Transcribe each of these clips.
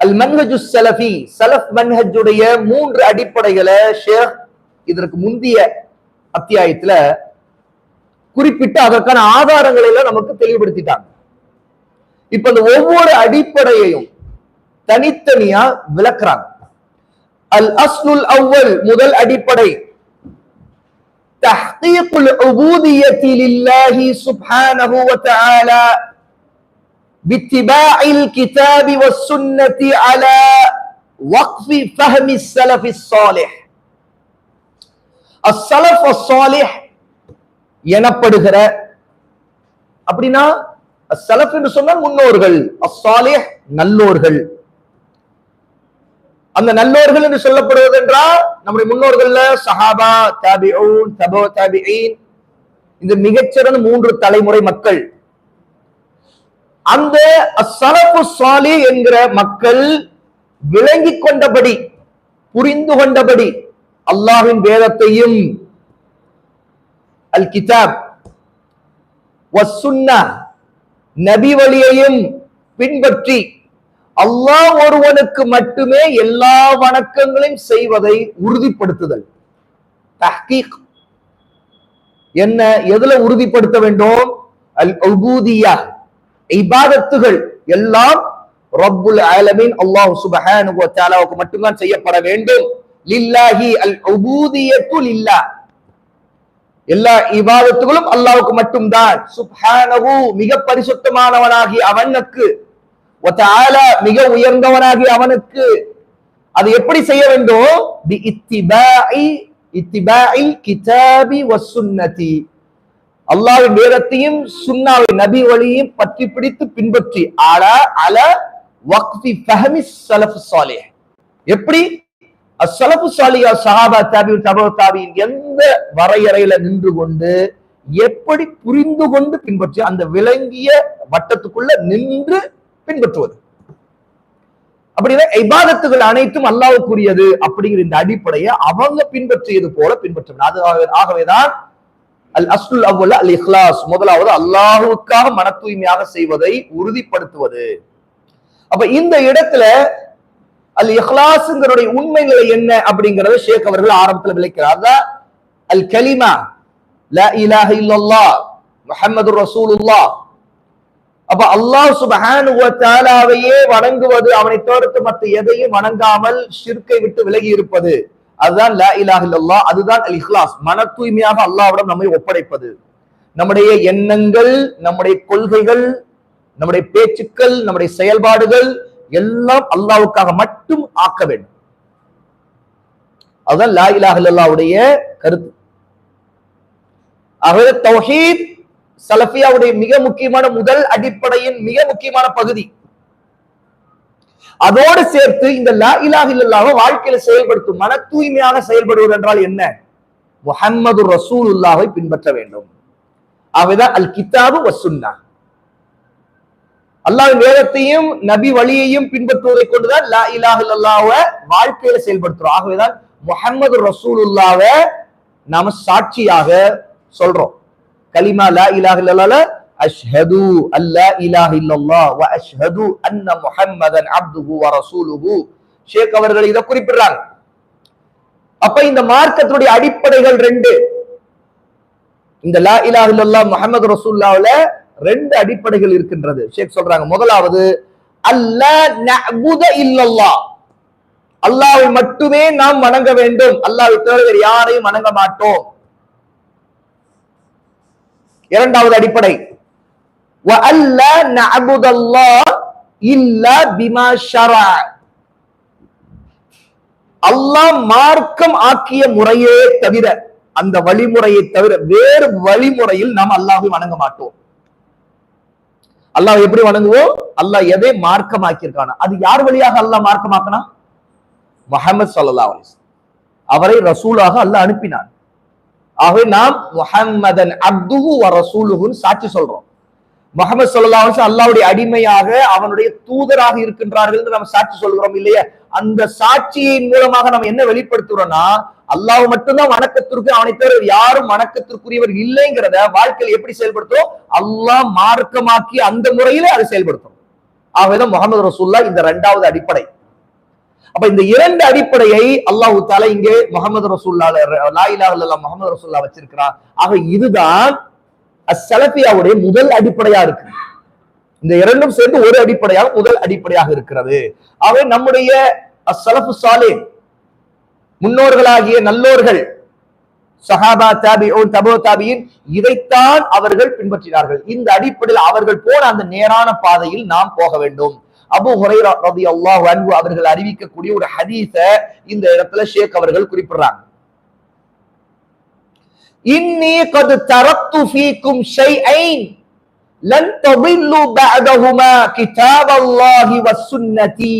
அல் மன்ஹஜு சலஃபி சலஃப் மன்ஹஜுடைய மூன்று அடிப்படைகளை ஷேக் இதற்கு முந்தைய அத்தியாயத்துல குறிப்பிட்டு அதற்கான ஆதாரங்களை எல்லாம் நமக்கு தெளிவுபடுத்திட்டாங்க. இப்ப இந்த ஒவ்வொரு அடிப்படையையும் தனித்தனியா விளக்குறாங்க. அல் அஸ்லுல் அவ்வல் முதல் அடிப்படை. தஹ்தீக்குல் உபூதியத்தில் இல்லாஹி சுப்ஹானஹு வ தஆலா. باتباع الكتاب والسنة على وقف فهم السلف الصالح السلف الصالح எனப்படுகிற அப்படின்னா சலஃப் என்று சொன்னால் முன்னோர்கள் அஸ்ஸாலிஹ் நல்லோர்கள் அந்த நல்லோர்கள் என்று சொல்லப்படுவது என்றால் நம்முடைய முன்னோர்கள்ல சஹாபா தாபிஊன் தபோ தாபிஈன் இந்த மிகச்சிறந்த மூன்று தலைமுறை மக்கள் அந்த சலப்பு சாலி என்கிற மக்கள் விளங்கி கொண்டபடி புரிந்து கொண்டபடி அல்லாஹின் வேதத்தையும் அல் கிதாப் வசுன்னா நபி வழியையும் பின்பற்றி அல்லாஹ் ஒருவனுக்கு மட்டுமே எல்லா வணக்கங்களையும் செய்வதை உறுதிப்படுத்துதல். தஹ்கீக். என்ன? எதுல உறுதிப்படுத்த வேண்டும்? அல் உபூதியா இபாதத்துகள் எல்லாம் ரப்புல் ஆலமீன் அல்லாஹ் சுபஹானு வ தஆலாவுக்கு மட்டும்தான் செய்யப்பட வேண்டும். லில்லாஹி அல் உபூதியத்து லில்லாஹ் எல்லா இபாதத்துகளும் அல்லாஹ்வுக்கு மட்டும்தான். சுப்ஹானஹு மிக பரிசுத்தமானவனாகி அவனுக்கு. வ தஆலா மிக உயர்ந்தவனாகி அவனுக்கு. அது எப்படி செய்ய வேண்டும்? அல்லாஹ் நேரத்தையும் இத்திபாஇ சுன்னாவை நபி வழியையும் பற்றி பிடித்து பின்பற்றி அல அல வக்ஃபி ஃபஹமி ஸலஃப் ஸாலிஹ். எப்படி? அசலபு சாலியா சஹாபா தாபி தபோ தாபியின் எந்த வரையறையில நின்று கொண்டு எப்படி புரிந்து கொண்டு பின்பற்றி அந்த விளங்கிய வட்டத்துக்குள்ள நின்று பின்பற்றுவது? அப்படின்னா இபாதத்துகள் அனைத்தும் அல்லாவுக்குரியது அப்படிங்கிற இந்த அடிப்படையை அவங்க பின்பற்றியது போல பின்பற்ற அது ஆகவேதான் அல் அஸ்லுல் அவ்வல அல் இஹ்லாஸ் முதலாவது அல்லாஹுக்காக மன தூய்மையாக செய்வதை உறுதிப்படுத்துவது. அப்ப இந்த இடத்துல அல் இஹ்லாஸ்ங்கிறோட உண்மை நிலை என்ன அப்படிங்கறத ஷேக் அவர்கள் ஆரம்பத்துல விளக்கிறார். அல் கலிமா ல இலாஹ இல்லல்லா முஹம்மது ரசூலுல்லா அப்ப அல்லாஹ் சுபஹானு வ தஆலாவையே வணங்குவது அவனை தவிர்த்து மற்ற எதையும் வணங்காமல் ஷிர்க்கை விட்டு விலகி இருப்பது. அதுதான் லா இலாஹ இல்லல்லாஹ் அதுதான் அல் இஹ்லாஸ் மன தூய்மையாக அல்லாவிடம் நம்மை ஒப்படைப்பது. நம்முடைய எண்ணங்கள் நம்முடைய கொள்கைகள் நம்முடைய பேச்சுக்கள் நம்முடைய செயல்பாடுகள் எல்லாம் அல்லாவுக்காக மட்டும் ஆக்க வேண்டும். அதுதான் லா இலாஹ இல்லல்லாஹ்வுடைய கருத்து. ஆகவே தௌஹீத் சலஃபியாவுடைய மிக முக்கியமான முதல் அடிப்படையின் மிக முக்கியமான பகுதி அதோடு சேர்த்து இந்த லா இலாஹ இல்லல்லாஹ் வாழ்க்கையில செயல்படுத்தும் மன தூய்மையாக செயல்படுவது என்றால் என்ன? முஹம்மது ரசூலுல்லாவை பின்பற்ற வேண்டும். அவைதான் அல் கிதாபு வசுன்னா அல்லாஹ்வின் வேதத்தையும் நபி வழியையும் பின்பற்றுவதை கொண்டுதான் லா இலாஹ இல்லல்லாஹ்வ வாழ்க்கையில செயல்படுத்துறோம். ஆகவேதான் முஹம்மது ரசூலுல்லாவை நாம சாட்சியாக சொல்றோம். கலிமா லா இலாஹ இல்லல்லாஹ் அஷ்ஹது அல்லா இலாஹ இல்லல்லாஹ் வ அஷ்ஹது அன்ன முஹம்மதன் அப்துஹு வ ரசூலுஹு. ஷேக் அவர்கள் இதை குறிப்பிடுறாங்க. அப்ப இந்த மார்க்கத்தினுடைய அடிப்படைகள் ரெண்டு. இந்த லா இலாஹ இல்லல்லாஹ் முஹம்மது ரசூலுல்லாஹ்ல ரெண்டு அடிப்படைகள் இருக்கின்றது. ஷேக் சொல்றாங்க. முதலாவது அல்லா நஅபுத இல்லல்லாஹ். அல்லாஹ்வை மட்டுமே நாம் வணங்க வேண்டும். அல்லாஹ்வை தவிர யாரையும் வணங்க மாட்டோம். இரண்டாவது அடிப்படை. அல்லாஹ் மார்க்கம் ஆக்கிய முறையே தவிர அந்த வழிமுறையை தவிர வேறு வழிமுறையில் நாம் அல்லாஹை வணங்க மாட்டோம். அல்லாஹ் எப்படி வணங்குவோம்? அல்லாஹ் எதை மார்க்கமாக்கியிருக்கான? அது யார் வழியாக அல்லாஹ் மார்க்கமாக்கினா? முகமது சல்லா அலைஹி அவரை ரசூலாக அல்லாஹ் அனுப்பினான். ஆகவே நாம் முஹம்மதன் அப்துஹு ரசூலுகுன்னு சாட்சி சொல்றோம். முகமது சொல்லா அல்லாவுடைய அல்லாஹ்வுடைய அடிமையாக அவனுடைய தூதராக இருக்கின்றார்கள் என்று நம்ம சாட்சி சொல்கிறோம் இல்லையா? அந்த சாட்சியின் மூலமாக நம்ம என்ன வெளிப்படுத்துறோம்னா அல்லாஹ் மட்டும்தான் வணக்கத்திற்கு அவனை தவிர யாரும் வணக்கத்திற்குரியவர் இல்லைங்கிறத வாழ்க்கையில் எப்படி செயல்படுத்தும் அல்லாஹ் மார்க்கமாக்கி அந்த முறையில அதை செயல்படுத்தும் ஆகவேதான் முகமது ரசூல்லா இந்த இரண்டாவது அடிப்படை. அப்ப இந்த இரண்டு அடிப்படையை அல்லாஹு தாலா இங்கே முகமது ரசூல்லா லாயிலா முகமது ரசூல்லா வச்சிருக்கிறான் ஆக இதுதான் அசலபியாவுடைய முதல் அடிப்படையா இருக்கு. இந்த இரண்டும் சேர்ந்து ஒரு அடிப்படையாக முதல் அடிப்படையாக இருக்கிறது. ஆகவே நம்முடைய அசலபு சாலே முன்னோர்களாகிய நல்லோர்கள் சஹாபா தாபிஊன் தபோ தாபியின் இதைத்தான் அவர்கள் பின்பற்றினார்கள். இந்த அடிப்படையில் அவர்கள் போன அந்த நேரான பாதையில் நாம் போக வேண்டும். அபு ஹுரைரா ரபி அல்லாஹ் அன்பு அவர்கள் அறிவிக்கக்கூடிய ஒரு ஹதீஸ இந்த இடத்துல ஷேக் அவர்கள் குறிப்பிடுறாங்க. இன்னி கது தரத்து ஃபீக்கும் ஷைஐன் லன் ததில்லு பஅதஹுமா கிதாபல்லாஹி வஸ்ஸுன்னதி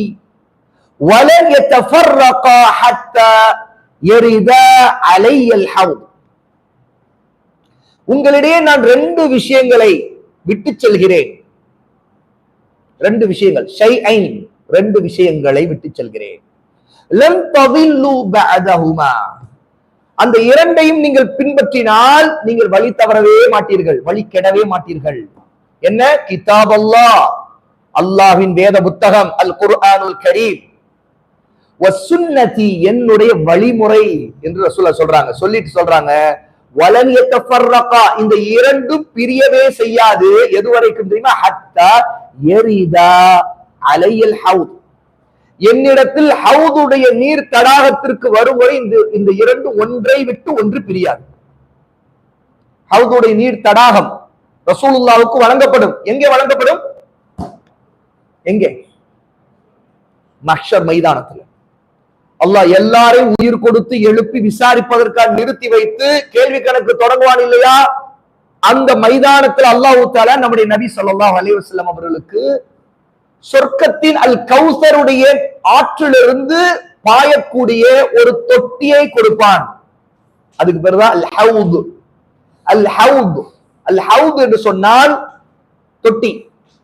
ولن يتفرقا حتى எரிதா அலையல் ஹவுத். உங்களிடையே நான் ரெண்டு விஷயங்களை விட்டு செல்கிறேன். ரெண்டு விஷயங்கள். ஷை ஐன் ரெண்டு விஷயங்களை விட்டு செல்கிறேன். அந்த இரண்டையும் நீங்கள் பின்பற்றினால் நீங்கள் வழி தவறவே மாட்டீர்கள் வழி கெடவே மாட்டீர்கள். என்ன? கிதாப் அல்லா அல்லாஹ்வின் வேத புத்தகம் அல் குர்ஆனுல் கரீம். வசுன்னதி என்னுடைய வழிமுறை என்று ரசூலா சொல்றாங்க. சொல்லிட்டு சொல்றாங்க வலன் எத்தஃபர்ரகா இந்த இரண்டும் பிரியவே செய்யாது. எது வரைக்கும் தெரியுமா? ஹத்தா எரிதா அலையல் ஹவுத். என்னிடத்தில் ஹவுதுடைய நீர் தடாகத்திற்கு வரும் வரை இந்த இந்த இரண்டு ஒன்றை விட்டு ஒன்று பிரியாது. ஹவுதுடைய நீர் தடாகம் ரசூலுல்லாவுக்கு வழங்கப்படும். எங்கே வழங்கப்படும்? எங்கே? மஷர் மைதானத்துல. அல்லாஹ் எல்லாரையும் உயிர் கொடுத்து எழுப்பி விசாரிப்பதற்காக நிறுத்தி வைத்து கேள்வி கணக்கு தொடங்குவான் இல்லையா? அந்த மைதானத்தில் அல்லாஹூ தாலா நம்முடைய நபி சொல்லாஹ் அலைஹி அவர்களுக்கு சொர்க்கத்தின் அல் கௌசருடைய ஆற்றிலிருந்து பாயக்கூடிய ஒரு தொட்டியை கொடுப்பான். அதுக்கு பேர் தான் அல் ஹவுது அல் ஹவுது அல் ஹவுது என்று சொன்னால் தொட்டி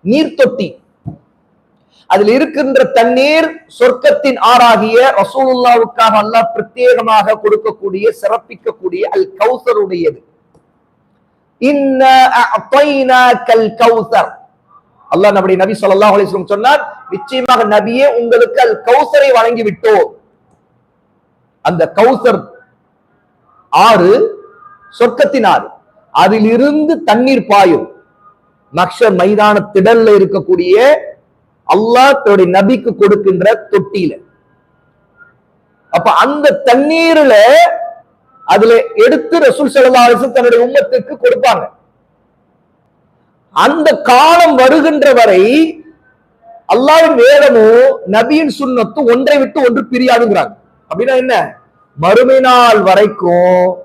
நீர் தொட்டி. அதில் இருக்கின்ற தண்ணீர் சொர்க்கத்தின் ஆறாகிய ரசூலுல்லாவுக்காக அல்லாஹ் பிரத்யேகமாக கொடுக்கக்கூடிய சிறப்பிக்கக்கூடிய அல் கௌசருடையது இன்ன கல் கௌசர் அல்லாஹ் நம்முடைய நபி ஸல்லல்லாஹு அலைஹி வஸல்லம் சொன்னார் நிச்சயமாக நபியே உங்களுக்கு அல் கௌசரை வழங்கி விட்டோம் அந்த கௌசர் ஆறு சொர்க்கத்தின் ஆறு. அதிலிருந்து தண்ணீர் பாயும். மக்ஷர் மைதான திடல்ல இருக்கக்கூடிய அல்லாஹ் தன்னுடைய நபிக்கு கொடுக்கின்ற தொட்டியில. அப்ப அந்த தண்ணீர்ல அதுல எடுத்து ரசூல் ஸல்லல்லாஹு தன்னுடைய உம்மத்துக்கு கொடுப்பாங்க. அந்த காலம் வருகின்ற வரை அல்லாவின் வேதமும் நபியின் சுண்ணத்தும் ஒன்றை விட்டு ஒன்று பிரியாதுங்கிறாங்க. அப்படின்னா என்ன? மறுமை நாள் வரைக்கும்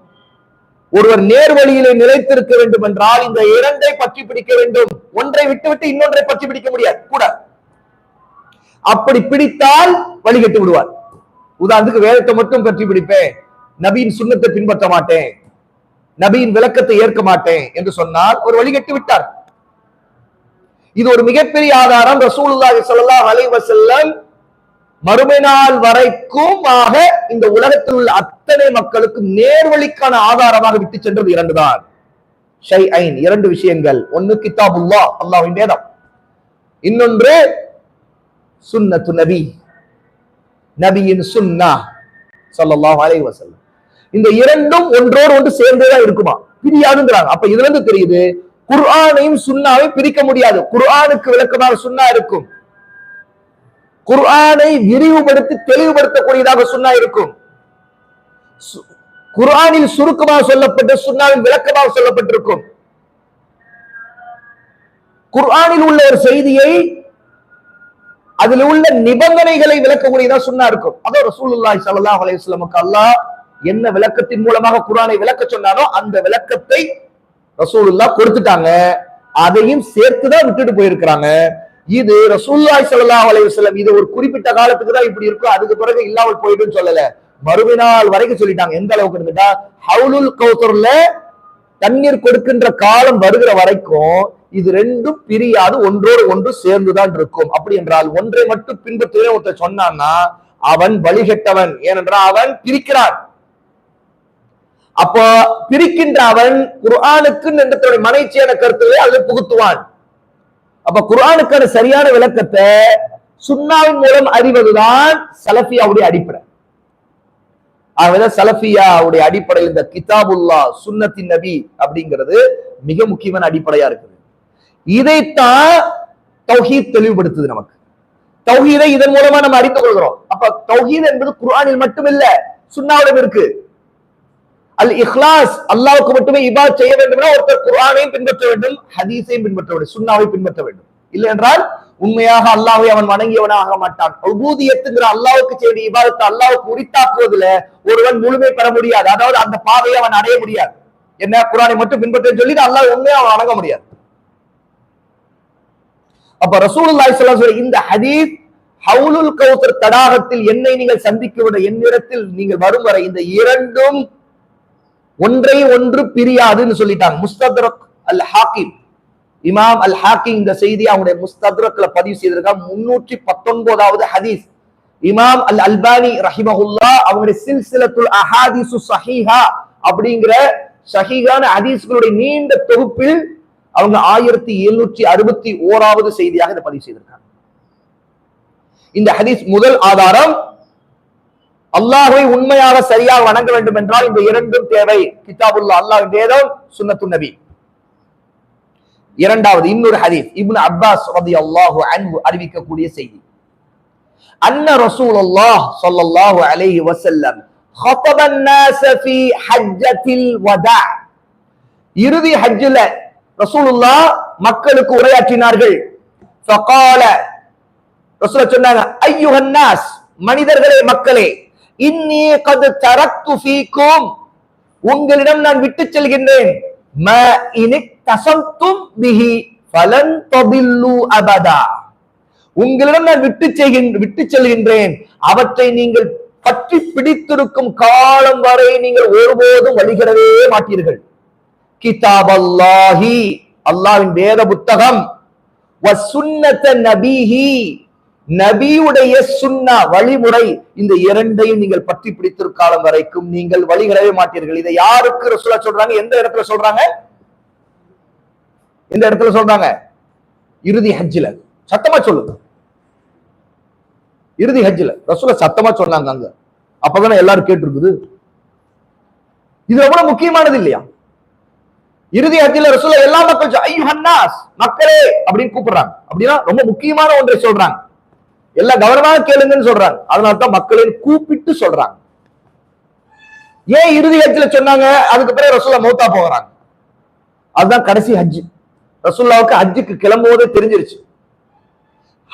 ஒருவர் நேர்வழியிலே நிலைத்திருக்க வேண்டும் என்றால் இந்த இரண்டை பற்றி பிடிக்க வேண்டும். ஒன்றை விட்டு விட்டு இன்னொன்றை பற்றி பிடிக்க முடியாது. கூட. அப்படி பிடித்தால் வழிகட்டு விடுவார். உதாரணத்துக்கு வேதத்தை மட்டும் பற்றி பிடிப்பேன். நபியின் சுண்ணத்தை பின்பற்ற மாட்டேன். நபியின் விளக்கத்தை ஏற்க மாட்டேன் என்று சொன்னால் ஒரு வழிகட்டு விட்டார். இது ஒரு மிகப்பெரிய ஆதாரம். ரசூலுல்லாஹி ஸல்லல்லாஹு அலைஹி வஸல்லம் மறுமை நாள் வரைக்கும் ஆக இந்த உலகத்தில் உள்ள அத்தனை மக்களுக்கு நேர்வழிக்கான ஆதாரமாக விட்டு சென்றது இரண்டுதான் ஷை ஐன் இரண்டு விஷயங்கள். ஒன்னு கிதாபுல்லா அல்லாஹ்வின் வேதம். இன்னொன்று சுன்னத்து நபி நபியின் சுன்னா ஸல்லல்லாஹு அலைஹி வஸல்லம். இந்த இரண்டும் ஒன்றோடு ஒன்று சேர்ந்தேதான் இருக்குமா? பிரியாதுங்கிறாங்க. அப்ப இதுல இருந்து தெரியுது குர்ஆனையும் சுண்ணாவை பிரிக்க முடியாது. குர்ஆனுக்கு விளக்கமாக சுண்ணா இருக்கும். குர்ஆனை விரிவுபடுத்தி தெளிவுபடுத்தக்கூடியதாக சுண்ணா இருக்கும். குர்ஆனில் சுருக்கமாக சொல்லப்பட்ட சுன்னாவில் விளக்கமாக சொல்லப்பட்டிருக்கும். குர்ஆனில் உள்ள ஒரு செய்தியை அதில் உள்ள நிபந்தனைகளை விளக்கக்கூடியதா சுண்ணா இருக்கும். அதோ ரசூலுல்லாஹி ஸல்லல்லாஹு அலைஹி வஸல்லமுக்கு அல்லாஹ் என்ன விளக்கத்தின் மூலமாக குர்ஆனை விளக்க சொன்னாரோ அந்த விளக்கத்தை ரசூலுல்லா கொடுத்துட்டாங்க. அதையும் சேர்த்துதான் விட்டுட்டு போயிருக்கிறாங்க. இது ரசூல்லாய் சல்லா அலைஹி இது ஒரு குறிப்பிட்ட காலத்துக்கு தான் இப்படி இருக்கும் அதுக்கு பிறகு இல்லாமல் போயிட்டுன்னு சொல்லல. மறுமை வரைக்கும் சொல்லிட்டாங்க. எந்த அளவுக்கு இருந்துட்டா? ஹவுலுல் கௌசர்ல தண்ணீர் கொடுக்கின்ற காலம் வருகிற வரைக்கும் இது ரெண்டும் பிரியாது ஒன்றோடு ஒன்று சேர்ந்துதான் இருக்கும். அப்படி என்றால் ஒன்றை மட்டும் பின்பற்றுவே ஒருத்தர் சொன்னான்னா அவன் வழிகெட்டவன். ஏனென்றால் அவன் பிரிக்கிறான். அப்போ பிரிக்கின்ற அவன் குர்ஆனுக்கு என்ற தன்னுடைய மனைச்சியான கருத்துக்களை அதில் புகுத்துவான். அப்ப குர்ஆனுக்கான சரியான விளக்கத்தை சுண்ணாவின் மூலம் அறிவதுதான் சலஃபியாவுடைய அடிப்படை. ஆகவேதான் சலஃபியாவுடைய அடிப்படையில் இந்த கிதாபுல்லா சுன்னத்தின் நபி அப்படிங்கிறது மிக முக்கியமான அடிப்படையா இருக்குது. இதைத்தான் தௌஹீத் தெளிவுபடுத்துது நமக்கு. தௌஹீதை இதன் மூலமா நம்ம அறிந்து கொள்கிறோம். அப்ப தௌஹீத் என்பது குர்ஆனில் மட்டுமில்ல சுண்ணாவிடம் இருக்கு. அல் இஹ்லாஸ் அல்லாவுக்கு மட்டுமே இபா செய்ய வேண்டும்னா ஒருத்தர் குரானையும் பின்பற்ற வேண்டும் ஹதீஸையும் பின்பற்ற வேண்டும் சுண்ணாவை பின்பற்ற வேண்டும். இல்லை என்றால் உண்மையாக அல்லாவை அவன் வணங்கியவனாக ஆக மாட்டான். உபூதியத்துங்கிற அல்லாவுக்கு செய்த இபாதத்தை அல்லாவுக்கு உரித்தாக்குவதுல ஒருவன் முழுமை பெற முடியாது. அதாவது அந்த பாதையை அவன் அடைய முடியாது. என்ன? குரானை மட்டும் பின்பற்ற சொல்லி அல்லாஹ் உண்மையை அவன் வணங்க முடியாது. அப்ப ரசூலுல்லாஹி ஸல்லல்லாஹு இந்த ஹதீஸ் ஹவுலுல் கௌசர் தடாகத்தில் என்னை நீங்கள் சந்திக்க விட என்னிடத்தில் நீங்கள் வரும் வரை இந்த இரண்டும் ஒன்றை ஒன்று பிரியாதுன்னு சொல்லிட்டாங்க. முஸ்தத்ரக் அல் ஹாக்கிம் இமாம் அல் ஹாக்கிம் இந்த செய்தி அவங்களுடைய முஸ்தத்ரக்ல பதிவு செய்திருக்காங்க. முன்னூற்றி பத்தொன்பதாவது ஹதீஸ். இமாம் அல் அல்பானி ரஹிமஹுல்லா அவங்களுடைய சில்சிலத்துல் அஹாதிசு சஹிஹா அப்படிங்கிற சஹீஹான ஹதீஸ்களுடைய நீண்ட தொகுப்பில் அவங்க ஆயிரத்தி எழுநூற்றி அறுபத்தி ஓராவது செய்தியாக இதை பதிவு செய்திருக்காங்க. இந்த ஹதீஸ் முதல் ஆதாரம் அல்லாஹுவை உண்மையாக சரியாக வணங்க வேண்டும் என்றால் இந்த இரண்டும் தேவை. கிதாபுல்லா அல்லாஹ் வேதம் சுன்னத்து நபி. இரண்டாவது இன்னொரு ஹரீஃப் இப்னு அப்பாஸ் ரதி அல்லாஹு அன்பு அறிவிக்கக்கூடிய செய்தி. அன்ன ரசூல் அல்லாஹ் சொல்லல்லாஹு அலைஹி வசல்லம் இறுதி ஹஜ்ஜில் ரசூலுல்லா மக்களுக்கு உரையாற்றினார்கள். சொன்னாங்க ஐயுஹன்னாஸ் மனிதர்களே மக்களே இன்னி கது தரத்து ஃபீக்கும். உங்களிடம் நான் விட்டு செல்கின்றேன். ம இனிக் தசம்தும் பிஹி பலன் தபில்லு அபதா. உங்களிடம் நான் விட்டு செய்கின்ற விட்டு செல்கின்றேன். அவற்றை நீங்கள் பற்றி பிடித்திருக்கும் காலம் வரை நீங்கள் ஒருபோதும் வழிகிடவே மாட்டீர்கள். கிதாப் அல்லாஹி அல்லாவின் வேத புத்தகம். வசுன்னத நபிஹி நபியுடைய சுன்னா வழிமுறை இந்த இரண்டையும் நீங்கள் பற்றி பிடித்திருக்காலம் காலம் வரைக்கும் நீங்கள் வழிகளவே மாட்டீர்கள். இதை யாருக்கு ரசூலா சொல்றாங்க? எந்த இடத்துல சொல்றாங்க? எந்த இடத்துல சொல்றாங்க? இறுதி ஹஜ்ஜில. சத்தமா சொல்லுங்க இறுதி ஹஜ்ஜில. ரசூலா சத்தமா சொன்னாங்க அங்க. அப்பதானே எல்லாரும் கேட்டிருக்குது. இது ரொம்ப முக்கியமானது இல்லையா? இறுதி ஹஜ்ஜில ரசூலா எல்லா மக்கள் ஐயோ ஹன்னாஸ் மக்களே அப்படின்னு கூப்பிடுறாங்க. அப்படின்னா ரொம்ப முக்கியமான ஒன்றை சொல்றாங்க. எல்லாம் கவனமாக கேளுங்கன்னு சொல்றாங்க. அதனால தான் மக்களை கூப்பிட்டு சொல்றாங்க. ஏன் இறுதி ஹஜ்ல சொன்னாங்க? அதுக்கு பிறகு ரசூல்லா மௌத்தா போகிறாங்க. அதுதான் கடைசி ஹஜ் ரசூல்லாவுக்கு ஹஜ்ஜுக்கு கிளம்புவதே தெரிஞ்சிருச்சு.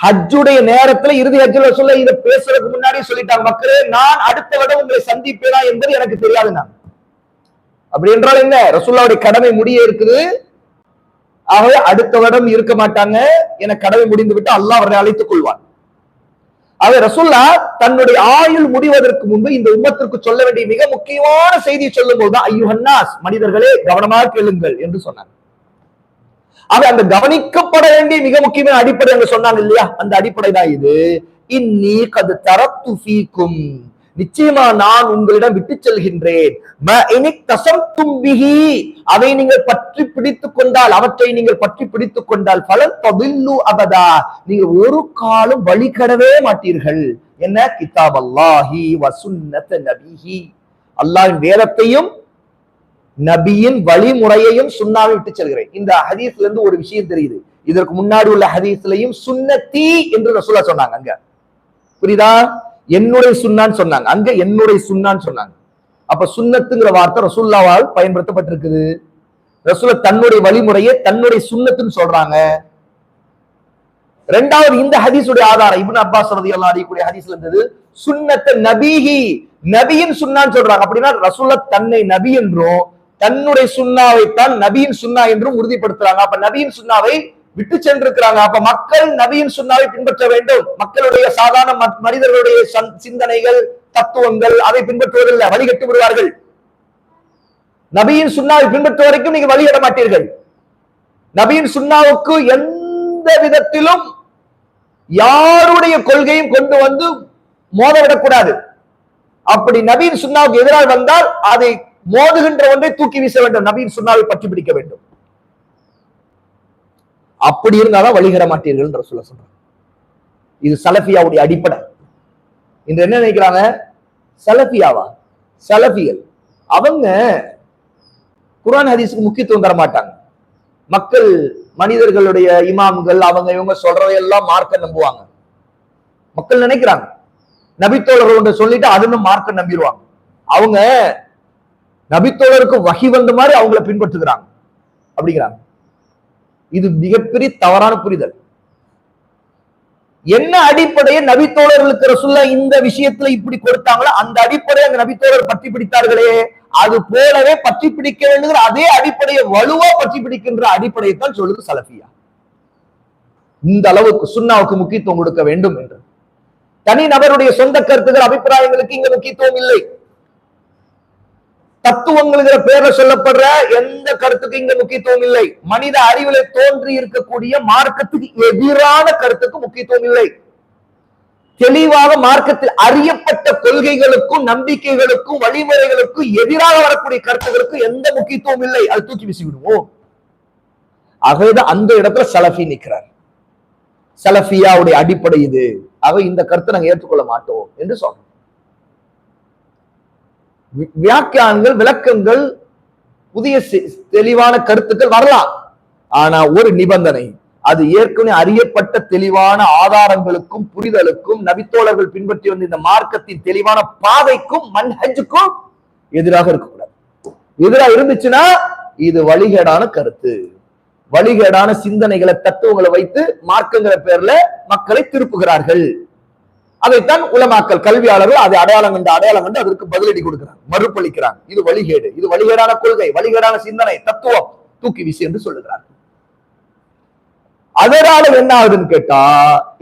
ஹஜ்ஜுடைய நேரத்துல இறுதி ஹஜ்ஜில் சொல்ல இதை பேசுறதுக்கு முன்னாடி சொல்லிட்டாங்க. மக்களே நான் அடுத்த வருடம் உங்களை சந்திப்பேனா என்பது எனக்கு தெரியாது நான். அப்படி என்றால் என்ன? ரசூல்லாவுடைய கடமை முடிய இருக்குது. ஆகவே அடுத்த வருடம் இருக்க மாட்டாங்க. என கடமை முடிந்து விட்டு அல்லாஹ் அவரை அழைத்துக் கொள்வான். ஆகவே ரசுல்லா தன்னுடைய ஆயுள் முடிவதற்கு முன்பு இந்த உம்மத்திற்கு சொல்ல வேண்டிய மிக முக்கியமான செய்தியை சொல்லும் போதுதான் ஐயுஹன்னாஸ் மனிதர்களே கவனமாக கேளுங்கள் என்று சொன்னார் ஆக அந்த கவனிக்கப்பட வேண்டிய மிக முக்கியமான அடிப்படை அங்க சொன்னாங்க இல்லையா? அந்த அடிப்படை தான் இது. இன்னி கது தரத்து ஃபீக்கும் நிச்சயமா நான் உங்களிடம் விட்டு செல்கின்றேன். ம அதை நீங்கள் பற்றி பிடித்துக் கொண்டால் அவற்றை நீங்கள் பற்றி பிடித்துக் கொண்டால் பலன் பவில்லு அபதா. நீங்கள் ஒரு காலம் வழிகடவே மாட்டீர்கள். என்ன? கிதாப் அல்லாஹி வசுன்னத நபிஹி. அல்லாஹின் வேதத்தையும் நபியின் வழிமுறையையும் சுண்ணாவை விட்டு செல்கிறேன். இந்த ஹதீஸ்ல இருந்து ஒரு விஷயம் தெரியுது. இதற்கு முன்னாடி உள்ள ஹதீஸ்லயும் சுன்னத்தி என்று ரசூலா சொன்னாங்க அங்க. புரியுதா? என்னுடைய சுன்னான்னு சொன்னாங்க. அங்க என்னுடைய சுன்னான்னு சொன்னாங்க. அப்ப சுண்ணத்துங்கிற வார்த்தை ரசூல்லாவால் பயன்படுத்தப்பட்டிருக்குது. ரசுல தன்னுடைய வழிமுறையை தன்னுடைய சுண்ணத்துன்னு சொல்றாங்க. ரெண்டாவது இந்த ஹதீஸுடைய ஆதாரம். இப்னு அப்பாஸ் எல்லாம் அறியக்கூடிய ஹதீஸ்ல இருந்தது சுண்ணத்தை நபிஹி நபியின் சுண்ணான்னு சொல்றாங்க. அப்படின்னா ரசூலா தன்னை நபி என்றும் தன்னுடைய சுண்ணாவைத்தான் நபியின் சுண்ணா என்றும் உறுதிப்படுத்துறாங்க. அப்ப நபியின் சுண்ணாவை விட்டு சென்றிருக்கிறாங்க. அப்ப மக்கள் நபியின் சுண்ணாவை பின்பற்ற வேண்டும். மக்களுடைய சாதாரண மனிதர்களுடைய சந்- சிந்தனைகள் தத்துவங்கள் அதை பின்பற்றுவதில்லை. வழிகட்டு விடுவார்கள். நபியின் சுண்ணாவை பின்பற்ற வரைக்கும் நீங்க வழியிட மாட்டீர்கள். நபியின் சுண்ணாவுக்கு எந்த விதத்திலும் யாருடைய கொள்கையும் கொண்டு வந்து மோதவிடக்கூடாது அப்படி நபியின் சுண்ணாவுக்கு எதிராக வந்தால் அதை மோதுகின்ற ஒன்றை தூக்கி வீச வேண்டும். நபியின் சுண்ணாவை பற்றி பிடிக்க வேண்டும். அப்படி இருந்தாதான் வழிகர மாட்டீர்கள் சொல்ல சொல்றாங்க. இது சலஃபியாவுடைய அடிப்படை. இன்று என்ன நினைக்கிறாங்க? சலஃபியாவா? சலஃபியல் அவங்க குரான் ஹதீஸுக்கு முக்கியத்துவம் தர மாட்டாங்க. மக்கள் மனிதர்களுடைய இமாம்கள் அவங்க இவங்க சொல்றதையெல்லாம் மார்க்க நம்புவாங்க. மக்கள் நினைக்கிறாங்க. நபித்தோழர்கள் ஒன்று சொல்லிட்டு அதுன்னு மார்க்க நம்பிடுவாங்க. அவங்க நபித்தோழருக்கு வகி வந்த மாதிரி அவங்கள பின்பற்றுகிறாங்க. அப்படிங்கிறாங்க. இது மிகப்பெரிய தவறான புரிதல். என்ன அடிப்படையை நபித்தோழர்களுக்கு ரசுல்லா இந்த விஷயத்துல இப்படி கொடுத்தாங்களோ அந்த அடிப்படையை அந்த நபித்தோழர் பற்றி பிடித்தார்களே அது போலவே பற்றி பிடிக்க வேண்டுங்கிற அதே அடிப்படையை வலுவா பற்றி பிடிக்கின்ற அடிப்படையை தான் சொல்லுது சலஃபியா. இந்த அளவுக்கு சுண்ணாவுக்கு முக்கியத்துவம் கொடுக்க வேண்டும் என்று. தனி நபருடைய சொந்த கருத்துக்கள் அபிப்பிராயங்களுக்கு இங்க முக்கியத்துவம் இல்லை. தத்துவங்கள்ங்கிற பேர்ல சொல்லப்படுற எந்த கருத்துக்கு இங்க முக்கியத்துவம் இல்லை. மனித அறிவில தோன்றி இருக்கக்கூடிய மார்க்கத்துக்கு எதிரான கருத்துக்கு முக்கியத்துவம் இல்லை. தெளிவாக மார்க்கத்தில் அறியப்பட்ட கொள்கைகளுக்கும் நம்பிக்கைகளுக்கும் வழிமுறைகளுக்கும் எதிராக வரக்கூடிய கருத்துகளுக்கு எந்த முக்கியத்துவம் இல்லை. அது தூக்கி வீசி விடுவோம் ஆகவேதான் அந்த இடத்துல சலஃபி நிற்கிறார் சலஃபியாவுடைய அடிப்படை இது. ஆக இந்த கருத்தை நாங்க ஏற்றுக்கொள்ள மாட்டோம் என்று சொல்றோம். வியாக்கியானங்கள் விளக்கங்கள் புதிய தெளிவான கருத்துக்கள் வரலாம். ஆனா ஒரு நிபந்தனை அது ஏற்கனவே அறியப்பட்ட தெளிவான ஆதாரங்களுக்கும் புரிதலுக்கும் நபித்தோழர்கள் பின்பற்றி வந்த இந்த மார்க்கத்தின் தெளிவான பாதைக்கும் மன்ஹஜுக்கும் எதிராக இருக்கக்கூடாது. எதிராக இருந்துச்சுன்னா இது வழிகேடான கருத்து. வழிகேடான சிந்தனைகளை தத்துவங்களை வைத்து மார்க்கங்கிற பேர்ல மக்களை திருப்புகிறார்கள். அதைத்தான் உலமாக்கல் கல்வியாளர்கள் அதை அடையாளம் கண்டு அடையாளம் கண்டு அதற்கு பதிலடி கொடுக்கிறாங்க. மறுப்பளிக்கிறாங்க. இது வழிகேடு. இது வழிகேடான கொள்கை வழிகேடான சிந்தனை தத்துவம். தூக்கி வீசி என்று சொல்லுகிறார் அதனால என்ன ஆகுதுன்னு கேட்டா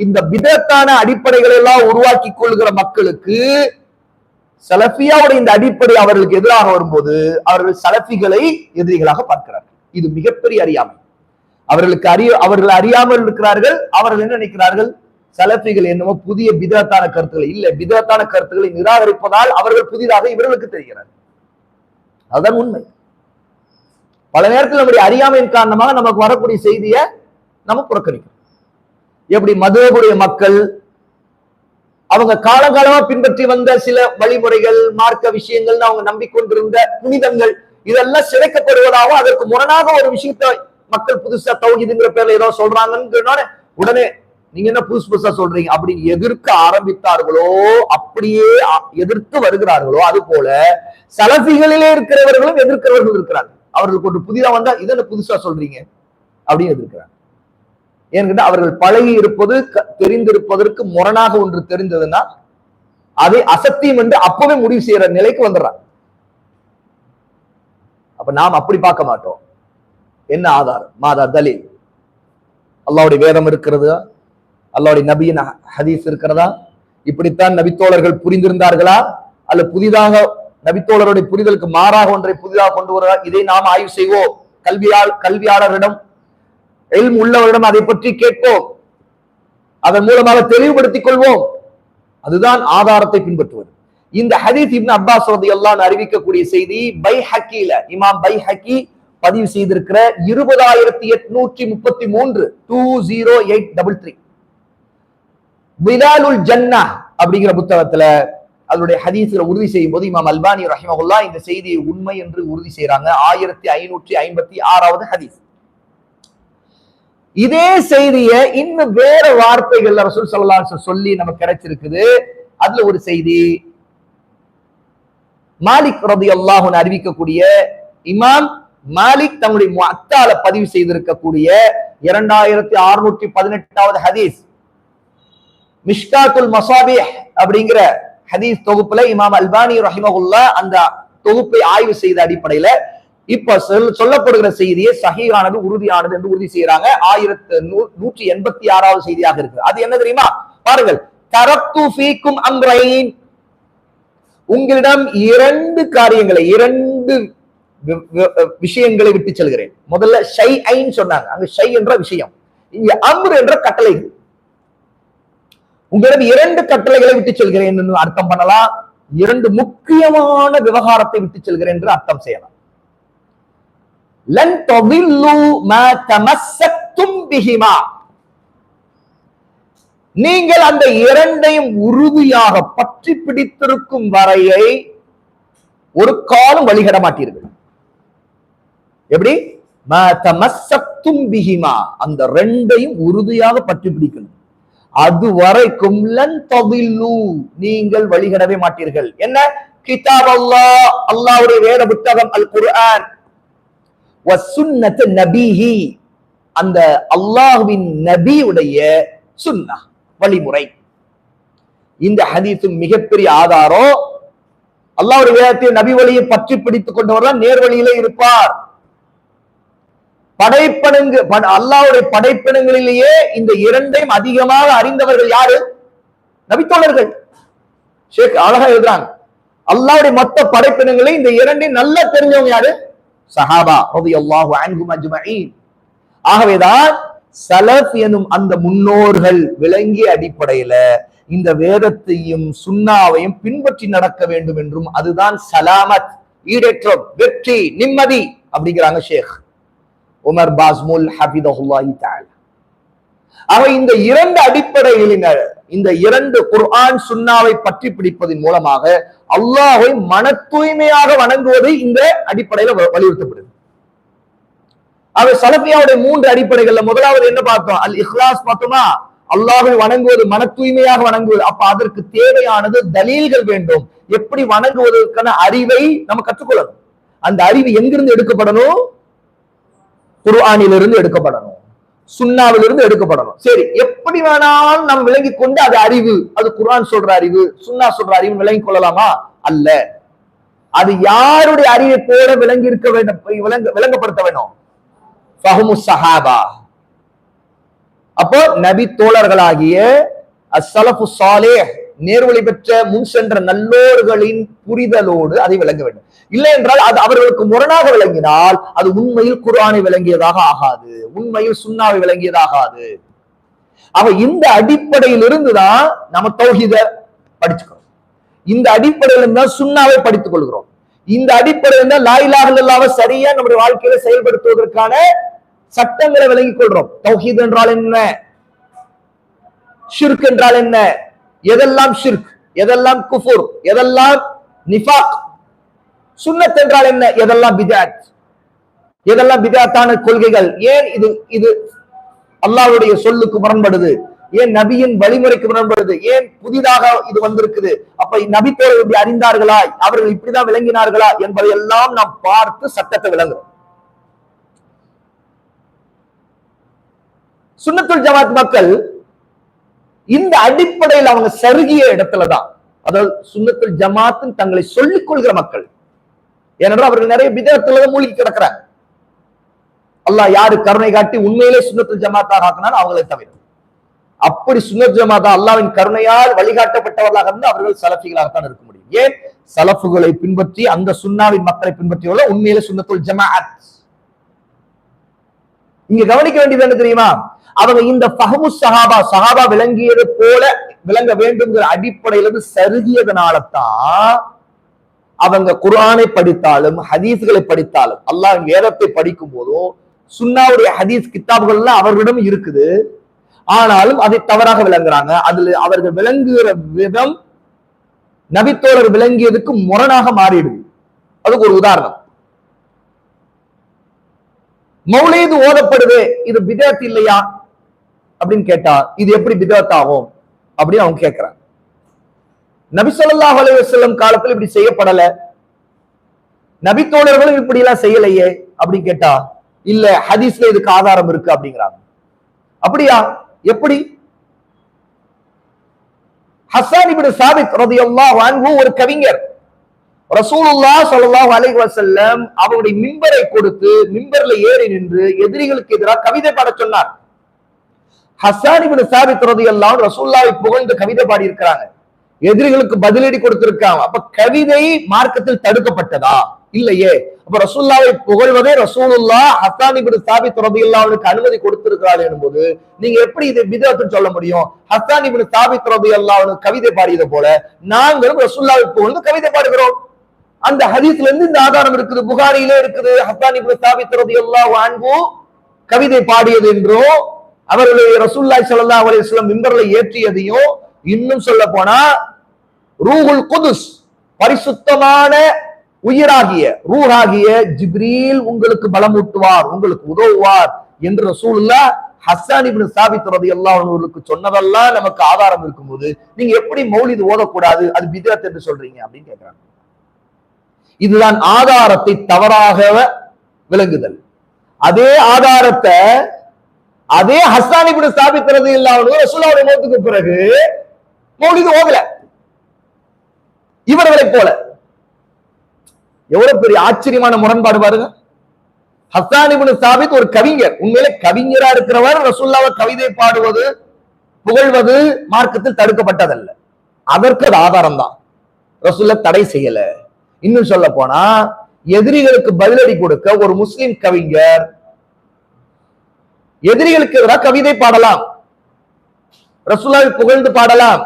இந்த விதத்தான அடிப்படைகளை எல்லாம் உருவாக்கி கொள்கிற மக்களுக்கு சலஃபியாவுடைய இந்த அடிப்படை அவர்களுக்கு எதிராக வரும்போது அவர்கள் சலஃபிகளை எதிரிகளாக பார்க்கிறார்கள். இது மிகப்பெரிய அறியாமை. அவர்களுக்கு அறிய அவர்கள் அறியாமல் இருக்கிறார்கள் அவர்கள் என்ன நினைக்கிறார்கள்? சலபிகள் என்னமோ புதிய பிதத்தான கருத்துக்களை இல்ல பிதத்தான கருத்துக்களை நிராகரிப்பதால் அவர்கள் புதிதாக இவர்களுக்கு தெரிகிறார் அதுதான் உண்மை. பல நேரத்தில் நம்முடைய அறியாமையின் காரணமாக நமக்கு வரக்கூடிய செய்தியை நம்ம புறக்கணிக்கிறோம். எப்படி மதுரகுடைய மக்கள் அவங்க காலகாலமா பின்பற்றி வந்த சில வழிமுறைகள் மார்க்க விஷயங்கள்னு அவங்க நம்பிக்கொண்டிருந்த புனிதங்கள் இதெல்லாம் சிதைக்கப்படுவதாகவும் அதற்கு முரணாக ஒரு விஷயத்தை மக்கள் புதுசா தௌஹீதுங்கிற பேர்ல ஏதோ சொல்றாங்கன்னு உடனே நீங்க என்ன புதுசு புதுசா சொல்றீங்க? அப்படின்னு எதிர்க்க ஆரம்பித்தார்களோ அப்படியே எதிர்த்து வருகிறார்களோ அது போல சலசிகளிலே இருக்கிறவர்களும் எதிர்க்கிறவர்கள் இருக்கிறார்கள். அவர்களுக்கு ஒரு புதிதா வந்தா இதை புதுசா சொல்றீங்க? அப்படின்னு எதிர்க்கிறாங்க ஏன்னு அவர்கள் பழகி இருப்பது தெரிந்திருப்பதற்கு முரணாக ஒன்று தெரிந்ததுன்னா அதை அசத்தியம் என்று அப்பவே முடிவு செய்யற நிலைக்கு வந்துடுறாங்க அப்ப நாம் அப்படி பார்க்க மாட்டோம். என்ன ஆதாரம்? மாதா தலீல். அல்லாவுடைய வேதம் இருக்கிறது? அல்லாவுடைய நபியின் ஹதீஸ் இருக்கிறதா? இப்படித்தான் நபித்தோழர்கள் புரிந்திருந்தார்களா? அல்ல புதிதாக நபித்தோழருடைய புரிதலுக்கு மாறாக ஒன்றை புதிதாக கொண்டு வருவா இதை நாம் ஆய்வு செய்வோம். கல்வியால் கல்வியாளரிடம் எல்ம் உள்ளவரிடம் அதை பற்றி கேட்போம். அதன் மூலமாக தெளிவுபடுத்திக் கொள்வோம். அதுதான் ஆதாரத்தை பின்பற்றுவது. இந்த ஹதீஸ் இப்னு அப்பாஸ் ரதி அல்லான் அறிவிக்கக்கூடிய செய்தி பை ஹக்கீல இமாம் பை ஹக்கி பதிவு செய்திருக்கிற இருபதாயிரத்தி எட்நூற்றி முப்பத்தி மூன்று two zero eight double three விதாலுல் ஜன்னா அப்படிங்கிற புத்தகத்துல அதனுடைய ஹதீஸ்ல உறுதி செய்யும் போது இமாம் அல்பானி ரஹிமகுல்லா இந்த செய்தியை உண்மை என்று உறுதி செய்யறாங்க ஆயிரத்தி ஐநூற்றி ஐம்பத்தி ஆறாவது ஹதீஸ். இதே செய்திய இன்னும் வேற வார்த்தைகள்ல ரசூல் சல்லா சொல்லி நமக்கு கிடைச்சிருக்குது. அதுல ஒரு செய்தி மாலிக் ரதி அன்ஹு அறிவிக்கக்கூடிய இமாம் மாலிக் தம்முடைய அத்தால பதிவு செய்திருக்கக்கூடிய இரண்டாயிரத்தி அறுநூற்றி பதினெட்டாவது ஹதீஸ். மிஷ்காத்துல் மசாபி அப்படிங்கிற ஹதீஸ் தொகுப்புல இமாம் அல்பானி ரஹிமகுல்லா அந்த தொகுப்பை ஆய்வு செய்த அடிப்படையில இப்ப சொல் சொல்லப்படுகிற செய்தியை சஹீஹானது உறுதியானது என்று உறுதி செய்யறாங்க. ஆயிரத்து நூ- நூற்றி எண்பத்தி ஆறாவது செய்தியாக இருக்கு. அது என்ன தெரியுமா? பாருங்கள். தரத்து ஃபீக்கும் அம்ரைன். உங்களிடம் இரண்டு காரியங்களை இரண்டு விஷயங்களை விட்டு செல்கிறேன். முதல்ல ஷை ஐன் சொன்னாங்க. அங்க ஷை என்ற விஷயம். இங்க அம்ரு என்ற கட்டளைகள். உங்களிடம் இரண்டு கட்டளைகளை விட்டு செல்கிறேன் என்று அர்த்தம் பண்ணலாம். இரண்டு முக்கியமான விவகாரத்தை விட்டு செல்கிறேன் என்று அர்த்தம் செய்யலாம். நீங்கள் அந்த இரண்டையும் உறுதியாக பற்றி பிடித்திருக்கும் வரையை ஒரு காலம் வழிகட மாட்டீர்கள். எப்படி? ம பிஹிமா. அந்த ரெண்டையும் உறுதியாக பற்றி பிடிக்கணும். அது வரைக்கும் நீங்கள் வழிகடவே மாட்டீர்கள். என்ன? கிதாப் அல்லாஹ். அல்லாஹ்வுடைய வேத புத்தகம் அல் குர்ஆன் வசுன்னத் நபிஹி. அந்த அல்லாஹ்வின் நபியுடைய சுன்னா வழிமுறை. இந்த ஹதீஸும் மிகப்பெரிய ஆதாரம் அல்லாஹ்வுடைய வேதத்தை நபி வழியை பற்றி பிடித்துக் கொண்டவர் தான் நேர்வழியிலே இருப்பார். படைப்பனங்கு அல்லாவுடைய படைப்பினங்களிலேயே இந்த இரண்டையும் அதிகமாக அறிந்தவர்கள் யாரு? நபித்தோழர்கள். ஷேக் அழகா எழுதுறாங்க. அல்லாவுடைய மொத்த படைப்பினங்களை இந்த இரண்டையும் நல்லா தெரிஞ்சவங்க யாரு? சஹாபா ரலியல்லாஹு அன்ஹும் ஆகவேதான் சலஃப் எனும் அந்த முன்னோர்கள் விளங்கிய அடிப்படையில இந்த வேதத்தையும் சுண்ணாவையும் பின்பற்றி நடக்க வேண்டும் என்றும் அதுதான் சலாமத் ஈடேற்றம் வெற்றி நிம்மதி அப்படிங்கிறாங்க ஷேக். உமர் பாஸ்முல் ஹபிதஹுல்லாஹி தஆலா. ஆக இந்த இரண்டு அடிப்படைகளின் இந்த இரண்டு குர்ஆன் சுன்னாவை பற்றி பிடிப்பதன் மூலமாக அல்லாஹ்வை மன தூய்மையாக வணங்குவது இந்த அடிப்படையில வ- வலியுறுத்தப்படுது. அது சலபியாவுடைய மூன்று அடிப்படைகள்ல முதலாவது என்ன பார்த்தோம்? அல் இஹ்லாஸ் பார்த்தோமா அல்லாஹை வணங்குவது மன தூய்மையாக வணங்குவது. அப்ப அதற்கு தேவையானது தலீல்கள் வேண்டும். எப்படி வணங்குவதற்கான அறிவை நம்ம கற்றுக்கொள்ளணும். அந்த அறிவு எங்கிருந்து எடுக்கப்படணும்? குர்ஆனிலிருந்து எடுக்கப்படணும். சுண்ணாவிலிருந்து எடுக்கப்படணும். சரி எப்படி வேணாலும் நம் விளங்கி கொண்டு அது அறிவு அது குரான் சொல்ற அறிவு சுண்ணா சொல்ற அறிவு விளங்கி கொள்ளலாமா? அல்ல. அது யாருடைய அறிவை போல விளங்கி இருக்க வேண்டும் விளங்க விளங்கப்படுத்த வேண்டும்? ஃபஹ்மு சஹாபா அப்போ நபி தோழர்களாகிய அசலபு சாலே நேர்வழி பெற்ற முன் சென்ற நல்லோர்களின் புரிதலோடு அதை விளங்க வேண்டும். இல்லை என்றால் அது அவர்களுக்கு முரணாக விளங்கினால் அது உண்மையில் குர்ஆனை விளங்கியதாக ஆகாது. உண்மையில் சுண்ணாவை விளங்கியதாகாது. அவ இந்த அடிப்படையில் இருந்துதான் நம்ம தௌஹீத படிச்சுக்கிறோம். இந்த அடிப்படையில இருந்தால் சுண்ணாவை படித்துக் கொள்கிறோம் இந்த அடிப்படையில இருந்தா லாயிலாக இல்லாம சரியா நம்முடைய வாழ்க்கையில செயல்படுத்துவதற்கான சட்டங்களை விளங்கிக் கொள்றோம் தௌஹீத் என்றால் என்ன? ஷிர்க் என்றால் என்ன? எதெல்லாம் ஷிர்க் எதெல்லாம் குஃபுர் எதெல்லாம் நிஃபாக் சுன்னத் என்றால் என்ன? எதெல்லாம் பிதாத் எதெல்லாம் பிதாத்தான கொள்கைகள்? ஏன் இது இது அல்லாவுடைய சொல்லுக்கு முரண்படுது? ஏன் நபியின் வழிமுறைக்கு முரண்படுது? ஏன் புதிதாக இது வந்திருக்குது? அப்ப நபி தோழர் இப்படி அறிந்தார்களா? அவர்கள் இப்படிதான் விளங்கினார்களா? என்பதை எல்லாம் நாம் பார்த்து சட்டத்தை விளங்குறோம். சுண்ணத்துல் ஜமாத் மக்கள் இந்த அடிப்படையில் அவங்க சருகிய இடத்துலதான். அதாவது சுண்ணத்தில் ஜமாத்துன்னு தங்களை சொல்லிக் கொள்கிற மக்கள். ஏனென்றால் அவர்கள் நிறைய விதத்துல மூழ்கி கிடக்கிறாங்க. அல்லாஹ் யாரு கருணை காட்டி உண்மையிலே சுண்ணத்தில் ஜமாத்தாக ஆக்கினாலும் அவங்களை தவிர. அப்படி சுன்னத் ஜமாதா அல்லாவின் கருணையால் வழிகாட்டப்பட்டவர்களாக இருந்து அவர்கள் சலஃபிகளாகத்தான் இருக்க முடியும். ஏன்? சலஃபுகளை பின்பற்றி அந்த சுன்னாவின் மக்களை பின்பற்றியவர்கள் உண்மையிலே சுன்னத்துல் ஜமாஅத். இங்க கவனிக்க வேண்டியது என்ன தெரியுமா? அவங்க இந்த பஹமு சஹாபா சஹாபா விளங்கியது போல விளங்க வேண்டும்ங்கிற அடிப்படையில இருந்து சருகியதுனால தான் அவங்க குர்ஆனை படித்தாலும் ஹதீஸ்களை படித்தாலும் அல்லாஹ் வேதத்தை படிக்கும் போதும் சுன்னாவுடைய ஹதீஸ் கித்தாபுகள்லாம் அவர்களிடம் இருக்குது. ஆனாலும் அதை தவறாக விளங்குறாங்க. அதுல அவர்கள் விளங்குகிற விதம் நபித்தோழர் விளங்கியதுக்கு முரணாக மாறிடுது. அதுக்கு ஒரு உதாரணம். மௌலீது ஓதப்படுது இது பிதத் இல்லையா? அப்படின்னு கேட்டா இது எப்படி பிதத் ஆகும் அப்படின்னு அவங்க கேட்கிறாங்க நபி சொல்லாஹ் அலைஹி காலத்துல இப்படி செய்யப்படல. நபி தோழர்களும் இப்படி எல்லாம் செய்யலையே அப்படின்னு கேட்டா இல்ல ஹதீஸ்ல இதுக்கு ஆதாரம் இருக்கு அப்படிங்கிறாங்க. அப்படியா? எப்படி? ஹசான் இப்படி சாபித் ரலியல்லாஹு ஒரு கவிஞர். ரசூலுல்லா ஸல்லல்லாஹு அலைஹி வசல்லம் அவருடைய மிம்பரை கொடுத்து மிம்பர்ல ஏறி நின்று எதிரிகளுக்கு எதிராக கவிதை பாட சொன்னார். ஹசானிபின் சாபித் ரதி எல்லாம் ரசூல்லாவை புகழ்ந்து கவிதை பாடி இருக்கிறாங்க எதிரிகளுக்கு பதிலடி கொடுத்திருக்காங்க. அப்ப கவிதை மார்க்கத்தில் தடுக்கப்பட்டதா? இல்லையே. அப்ப ரசூல்லாவை புகழ்வதே ரசூலுல்லா ஹசானிபின் சாபித் ரதி அன்ஹுக்கு அனுமதி கொடுத்திருக்கிறார் எனும்போது நீங்க எப்படி இதை விதத்துன்னு சொல்ல முடியும்? ஹசானிபின் சாபித் ரதி அன்ஹு கவிதை பாடியது போல நாங்களும் ரசூல்லாவை புகழ்ந்து கவிதை பாடுகிறோம். அந்த ஹதீஸ்ல இருந்து இந்த ஆதாரம் இருக்குது. புகாரியிலே இருக்குது. ஹசானிபின் சாபித் ரதி ரலியல்லாஹு அன்பு கவிதை பாடியது என்றோ அவர்களை ரசூல்லாய் சல்லா அவரை சில மிம்பர்ல ஏற்றியதையும் இன்னும் சொல்ல போனா ரூஹுல் குதுஸ் பரிசுத்தமான உயிராகிய ரூஹாகிய ஜிப்ரீல் உங்களுக்கு பலமூட்டுவார் உங்களுக்கு உதவுவார் என்று ரசூலுல்லா ஹசான் இப்னு சாபித் ரலியல்லாஹு அன்ஹுவுக்கு சொன்னதெல்லாம் நமக்கு ஆதாரம் இருக்கும்போது நீங்க எப்படி மௌலிது ஓதக்கூடாது அது பிதஅத் என்று சொல்றீங்க அப்படின்னு கேட்கிறாங்க இதுதான் ஆதாரத்தை தவறாக விளங்குதல். அதே ஆதாரத்தை அதே ஹஸ்ஸான் இப்னு ஸ்தாபிக்கிறது இல்லாமல் ரசூலாவுடைய மௌத்துக்கு பிறகு மௌலிது ஓகல. இவர்களை போல. எவ்வளவு பெரிய ஆச்சரியமான முரண்பாடு பாருங்க. ஹஸ்ஸான் இப்னு ஸ்தாபித் ஒரு கவிஞர். உண்மையிலே கவிஞரா இருக்கிறவர் ரசூல்லாவை கவிதை பாடுவது புகழ்வது மார்க்கத்தில் தடுக்கப்பட்டதல்ல. அதற்கு அது ஆதாரம் தான். ரசூல்ல தடை செய்யல. இன்னும் சொல்ல போனா எதிரிகளுக்கு பதிலடி கொடுக்க ஒரு முஸ்லிம் கவிஞர் எதிரிகளுக்கு எதிராக கவிதை பாடலாம். ரசுல்லாவை புகழ்ந்து பாடலாம்.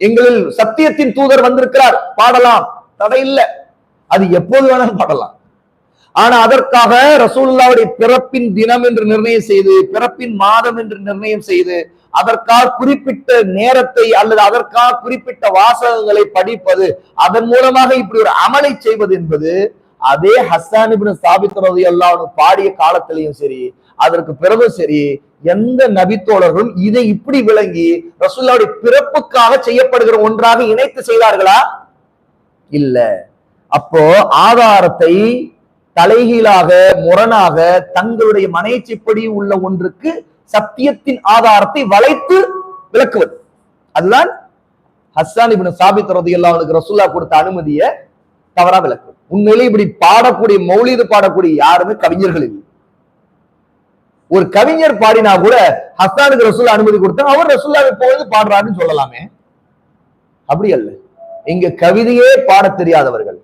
எங்களில் சத்தியத்தின் தூதர் வந்திருக்கிறார். பாடலாம். தடை இல்லை. அது எப்போது வேணாலும் பாடலாம். ஆனா அதற்காக ரசூல்லாவுடைய பிறப்பின் தினம் என்று நிர்ணயம் செய்து பிறப்பின் மாதம் என்று நிர்ணயம் செய்து அதற்காக குறிப்பிட்ட நேரத்தை அல்லது அதற்காக குறிப்பிட்ட வாசகங்களை படிப்பது அதன் மூலமாக இப்படி ஒரு அமலை செய்வது என்பது அதே ஹஸ்ஸான் இப்னு சாபித் ரலியல்லாஹு பாடிய காலத்திலையும் சரி அதற்கு பிறகும் சரி எந்த நபித்தோழர்களும் இதை இப்படி விளங்கி ரசூல்லாவுடைய பிறப்புக்காக செய்யப்படுகிற ஒன்றாக இணைத்து செய்தார்களா? இல்ல. அப்போ ஆதாரத்தை தலைகீழாக முரணாக தங்களுடைய மனைச்சிப்படி உள்ள ஒன்றுக்கு சத்தியத்தின் ஆதாரத்தை வளைத்து விளக்குவது. அதுதான் ஹஸ்ஸான் இப்னு சாபித் ரதியல்லாஹு அன்ஹுக்கு ரசூல்லா கொடுத்த அனுமதியை தவறா விளக்குவது. உண்மையிலே இப்படி பாடக்கூடிய மௌலிது பாடக்கூடிய யாருமே கவிஞர்கள் இல்லை. ஒரு கவிஞர் பாடினா கூட ஹஸ்தானுக்கு ரசூல்லா அனுமதி கொடுத்தா அவர் ரசூல்லாவை போது பாடுறாருன்னு சொல்லலாமே. அப்படி அல்ல. இங்க கவிதையே பாடத் தெரியாதவர்கள்.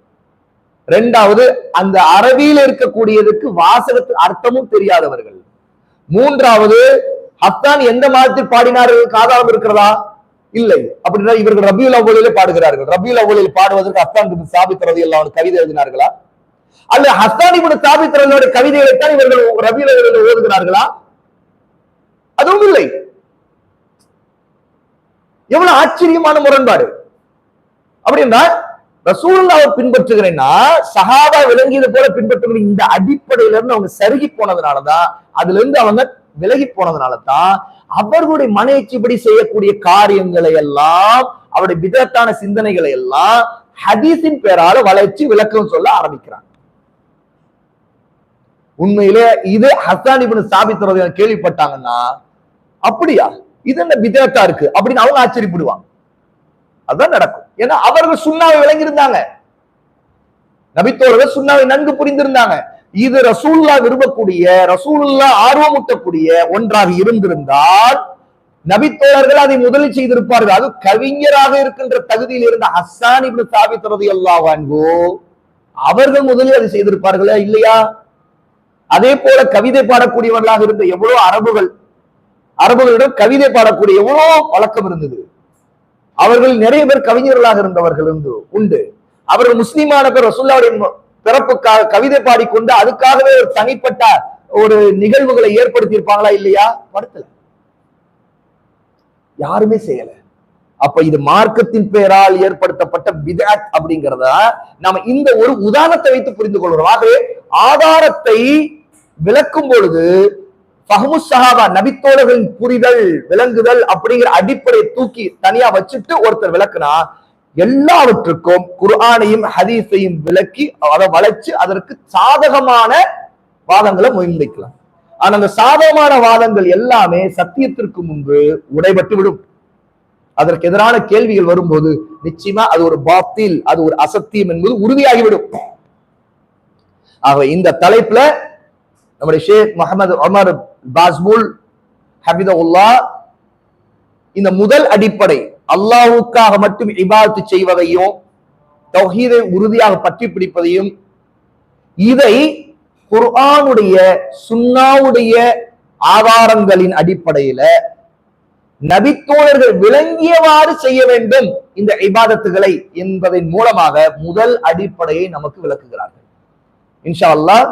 ரெண்டாவது அந்த அரபியில் இருக்கக்கூடியதுக்கு வாசகத்து அர்த்தமும் தெரியாதவர்கள். மூன்றாவது ஹஸ்தான் எந்த மாதத்தில் பாடினார்கள் காதாளம் இருக்கிறதா? இல்லை. அப்படின்னா இவர்கள் ரபியுல் அவ்வளிலே பாடுகிறார்கள். ரபியுல் அவ்வளில் பாடுவதற்கு ஹஸ்தான் பின் சாபித் எல்லாம் கவிதை எழுதினார்களா? அல்ல ஹஸ்தான் இப்படி சாபித் கவிதைகளைத்தான் இவர்கள் ரபியுல் அவ்வளில் ஓதுகிறார்களா? அதுவும் இல்லை. எவ்வளவு ஆச்சரியமான முரண்பாடு. அப்படின்னா ரசூலுல்லாவை பின்பற்றுகிறேன்னா சஹாபா விளங்கியது போல பின்பற்றுகிற இந்த அடிப்படையில இருந்து அவங்க சருகி போனதுனாலதான் அதுல இருந்து அவங்க விலகி போனதுனால தான் அவர்களுடைய மனைச்சிப்படி செய்யக்கூடிய காரியங்களை எல்லாம் அவருடைய விதத்தான சிந்தனைகளை எல்லாம் ஹதீஸின் பேரால வளர்ச்சி விளக்கம் சொல்ல ஆரம்பிக்கிறாங்க. உண்மையிலே இது ஹசான் இப்னு கேள்விப்பட்டாங்கன்னா அப்படியா? இது என்ன விதத்தா இருக்கு? அப்படின்னு அவங்க ஆச்சரியப்படுவாங்க. அதுதான் நடக்கும். ஏன்னா அவர்கள் சுண்ணாவை விளங்கியிருந்தாங்க. நபித்தோழர்கள் சுண்ணாவை நன்கு புரிந்திருந்தாங்க. இது ரசூல்லா விரும்பக்கூடிய ரசூலுல்லா ஆர்வமூட்டக்கூடிய ஒன்றாக இருந்திருந்தால் நபித்தோழர்கள் அதை முதலில் செய்திருப்பார்கள். அது கவிஞராக இருக்கின்ற தகுதியில் இருந்த ஹசான் இப்படி சாபித் ரலியல்லாஹு அவர்கள் முதலில் அதை செய்திருப்பார்களா இல்லையா? அதே போல கவிதை பாடக்கூடியவர்களாக இருந்த எவ்வளவு அரபுகள் அரபுகளிடம் கவிதை பாடக்கூடிய எவ்வளவு பழக்கம் இருந்தது. அவர்கள் நிறைய பேர் கவிஞர்களாக இருந்தவர்கள் உண்டு உண்டு. அவர்கள் முஸ்லிமான பேர் ரசுல்லாவுடைய பிறப்புக்காக கவிதை பாடிக்கொண்டு அதுக்காகவே ஒரு தனிப்பட்ட ஒரு நிகழ்வுகளை ஏற்படுத்தி இருப்பாங்களா இல்லையா? படுத்தல. யாருமே செய்யல. அப்ப இது மார்க்கத்தின் பெயரால் ஏற்படுத்தப்பட்ட பிதாத் அப்படிங்கிறத நாம இந்த ஒரு உதாரணத்தை வைத்து புரிந்து கொள்கிறோம். ஆகவே ஆதாரத்தை விளக்கும் பொழுது பஹமு சஹாபா நபித்தோழர்களின் புரிதல் விளங்குதல் அப்படிங்கிற அடிப்படையை தூக்கி தனியா வச்சுட்டு ஒருத்தர் விளக்குனா எல்லாவற்றுக்கும் குர்ஆனையும் ஹதீஸையும் விளக்கி அதை வளைச்சு அதற்கு சாதகமான வாதங்களை முன்வைக்கலாம். ஆனா அந்த சாதகமான வாதங்கள் எல்லாமே சத்தியத்திற்கு முன்பு உடைபட்டு விடும். அதற்கு எதிரான கேள்விகள் வரும்போது நிச்சயமா அது ஒரு பாத்தில் அது ஒரு அசத்தியம் என்பது உறுதியாகிவிடும். ஆகவே இந்த தலைப்புல நம்முடைய ஷேக் முகமது அமர் பாஸ்புல் ஹபிதவுல்லா இந்த முதல் அடிப்படை அல்லாஹுக்காக மட்டும் இபாதத்து செய்வதையும் தௌஹீதை உறுதியாக பற்றி பிடிப்பதையும் இதை குர்ஆனுடைய சுன்னாவுடைய ஆதாரங்களின் அடிப்படையில நபித்தோழர்கள் விளங்கியவாறு செய்ய வேண்டும் இந்த இபாதத்துகளை என்பதன் மூலமாக முதல் அடிப்படையை நமக்கு விளக்குகிறார்கள். இன்ஷா அல்லாஹ்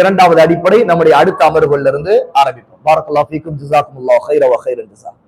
இரண்டாவது அடிப்படை நம்முடைய அடுத்த அமர்வுகளிலிருந்து ஆரம்பிப்போம். பாரக்கல்லாஹ் ஃபீக்கும் ஜிசாக்கும் அல்லாஹ் வ ஹைரன் ஜிசாக்